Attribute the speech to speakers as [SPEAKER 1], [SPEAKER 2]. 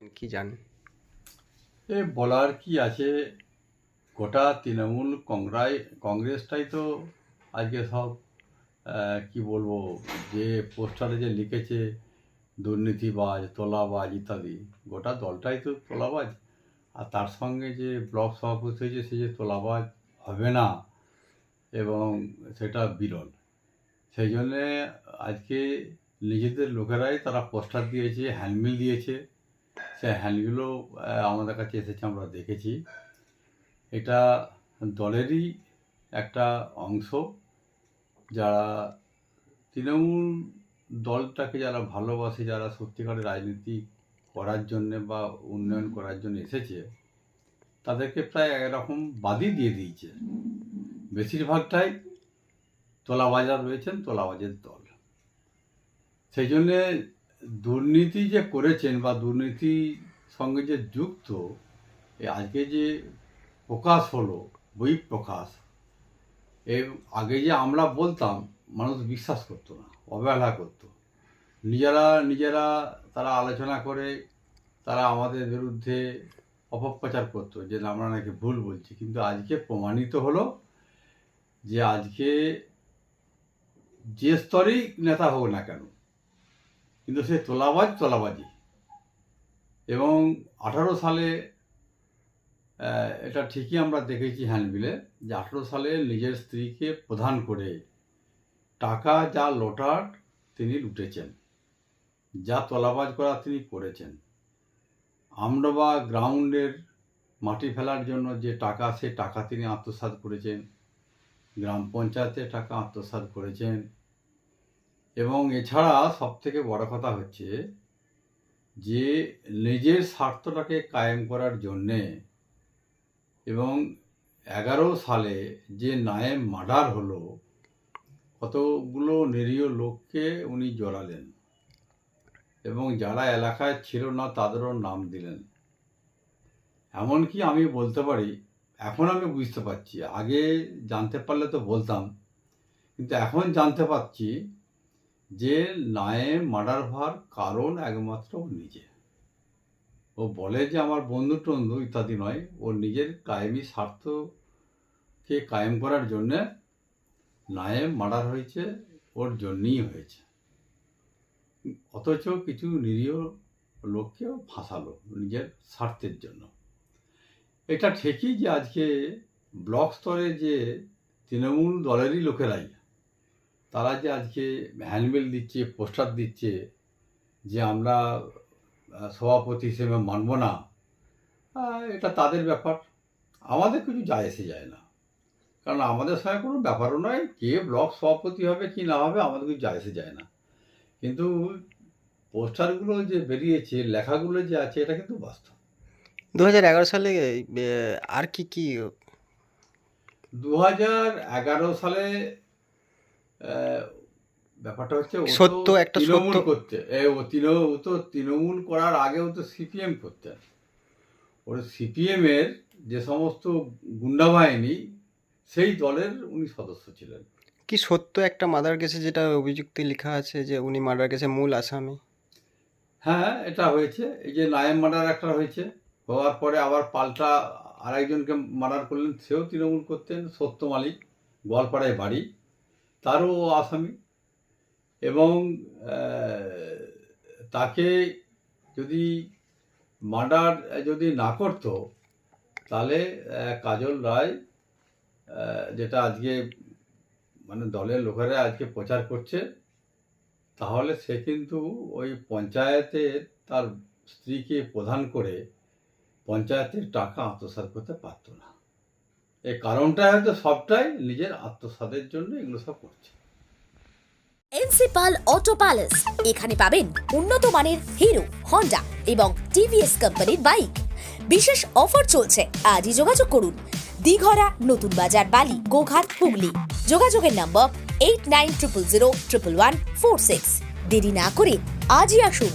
[SPEAKER 1] কি জান
[SPEAKER 2] এ, বলার কি আছে? গোটা তৃণমূল কংগ্রাই, কংগ্রেসটাই তো আজকে সব কি বলব, যে পোস্টারে যে লিখেছে, দুর্নীতিবাজ, তোলাবাজ ইত্যাদি, গোটা দলটাই তো তোলাবাজ। আর তার সঙ্গে যে ব্লক সভাপতি হয়েছে, সে যে তোলাবাজ হবে না, এবং সেটা বিরল। সেই জন্যে আজকে নিজেদের লোকেরাই তারা পোস্টার দিয়েছে, হ্যান্ডমিল দিয়েছে। সে হ্যান্ডগুলো আমাদের কাছে এসেছে, আমরা দেখেছি। এটা দলেরই একটা অংশ, যারা তৃণমূল দলটাকে যারা ভালোবাসে, যারা সত্যিকারের রাজনীতি করার জন্যে বা উন্নয়ন করার জন্য এসেছে, তাদেরকে প্রায় একরকম বাদই দিয়ে দিয়েছে। বেশিরভাগটাই তোলাবাজার রয়েছেন, তোলাবাজের দল। সেই জন্যে দুর্নীতি যে করেছেন বা দুর্নীতি সঙ্গে যে যুক্ত আজকে যে প্রকাশ হলো, বই প্রকাশ এর আগে যে আমরা বলতাম, মানুষ বিশ্বাস করতো না, অবহেলা করতো। নিজেরা নিজেরা তারা আলোচনা করে, তারা আমাদের বিরুদ্ধে অপপ্রচার করতো, যে আমরা নাকি ভুল বলছি। কিন্তু আজকে প্রমাণিত হলো যে আজকে যে স্তরেই নেতা হোক না কেন কিন্তু সে তোলাবাজ, তোলাবাজি। এবং আঠারো সালে এটা ঠিকই আমরা দেখেছি হ্যান্ডবিলে যে আঠারো সালে নিজের স্ত্রীকে প্রধান করে টাকা যা লোটার তিনি লুটেছেন, যা তলাবাজ করা তিনি করেছেন। আমডোবা গ্রাউন্ডের মাটি ফেলার জন্য যে টাকা, সে টাকা তিনি আত্মসাৎ করেছেন। গ্রাম পঞ্চায়েতে টাকা আত্মসাৎ করেছেন। এবং এছাড়া সব থেকে বড় কথা হচ্ছে যে নিজের স্বার্থটাকে কায়েম করার জন্যে এবং এগারো সালে যে নায়েম মার্ডার হলো, কতগুলো নিরীহ লোককে উনি জড়ালেন এবং যারা এলাকায় ছিল না তাদেরও নাম দিলেন। এমনকি আমি বলতে পারি, এখন আমি বুঝতে পারছি, আগে জানতে পারলে তো বলতাম, কিন্তু এখন জানতে পারছি যে নায়েম মার্ডার হওয়ার কারণ একমাত্র ও নিজে ও বলে যে আমার বন্ধু টন্ধু ইত্যাদি নয়, ওর নিজের কায়েমি স্বার্থকে কায়েম করার জন্যে নায়েম মার্ডার হয়েছে, ওর জন্যই হয়েছে। অথচ কিছু নিরীহ লোককেও ফাঁসালো নিজের স্বার্থের জন্য। এটা ঠিকই যে আজকে ব্লক স্তরে যে তৃণমূল দলেরই লোকেরাই তারা যে আজকে হ্যান্ডবিল দিচ্ছে পোস্টার দিচ্ছে যে আমরা সভাপতি হিসেবে মানব না এটা তাদের ব্যাপার। আমাদের কিছু যায় এসে যায় না। কারণ আমাদের সঙ্গে কোনো ব্যাপারও নয় কে ব্লক সভাপতি হবে কি না হবে আমাদের কিছু যায় এসে যায় না। কিন্তু পোস্টারগুলো যে বেরিয়েছে লেখাগুলো যে আছে এটা কিন্তু বাস্তব।
[SPEAKER 1] দু হাজার এগারো সালে আর কি কি?
[SPEAKER 2] দু হাজার এগারো সালে ব্যাপারটা হচ্ছে
[SPEAKER 1] সত্য একটা
[SPEAKER 2] তৃণমূল করতে ও তৃণ ও তো তৃণমূল করার আগেও তো সিপিএম করতেন ওর সিপিএম এর যে সমস্ত গুন্ডা বাহিনী সেই দলের উনি সদস্য ছিলেন।
[SPEAKER 1] কি সত্য একটা মাদার কেসে যেটা অভিযুক্তি লেখা আছে যে উনি মার্ডার কেসে মূল আসামি?
[SPEAKER 2] হ্যাঁ এটা হয়েছে। এই যে নায়েম মার্ডার একটা হয়েছে হওয়ার পরে আবার পাল্টা আরেকজনকে মার্ডার করলেন সেও তৃণমূল করতেন সত্য মালিক গোয়ালপাড়ায় বাড়ি। তারও আসামি। এবং তাকে যদি মার্ডার, যদি না করতো, তাহলে কাজল রায় যেটা আজকে মানে দলের লোকেরা আজকে প্রচার করছে, তাহলে সে কিন্তু ওই পঞ্চায়েতে তার স্ত্রীকে প্রধান করে পঞ্চায়েতের টাকা আত্মসাৎ করতে পারতো না। এই কারণটা হয়তো সবটাই নিজের আত্মসাতের জন্য এগুলো সব করছে।
[SPEAKER 3] এনসিপাল অটো প্যালেস, এখানে পাবেন উন্নত মানের হিরো, হন্ডা এবং টিভিএস কোম্পানির বাইক। বিশেষ অফার চলছে, আজই যোগাযোগ করুন। দিঘরা, নতুন বাজার, বালি, গোঘাট, হুগলি। যোগাযোগের নম্বর eight nine triple zero triple one four six দেরি না করে আজই আসুন।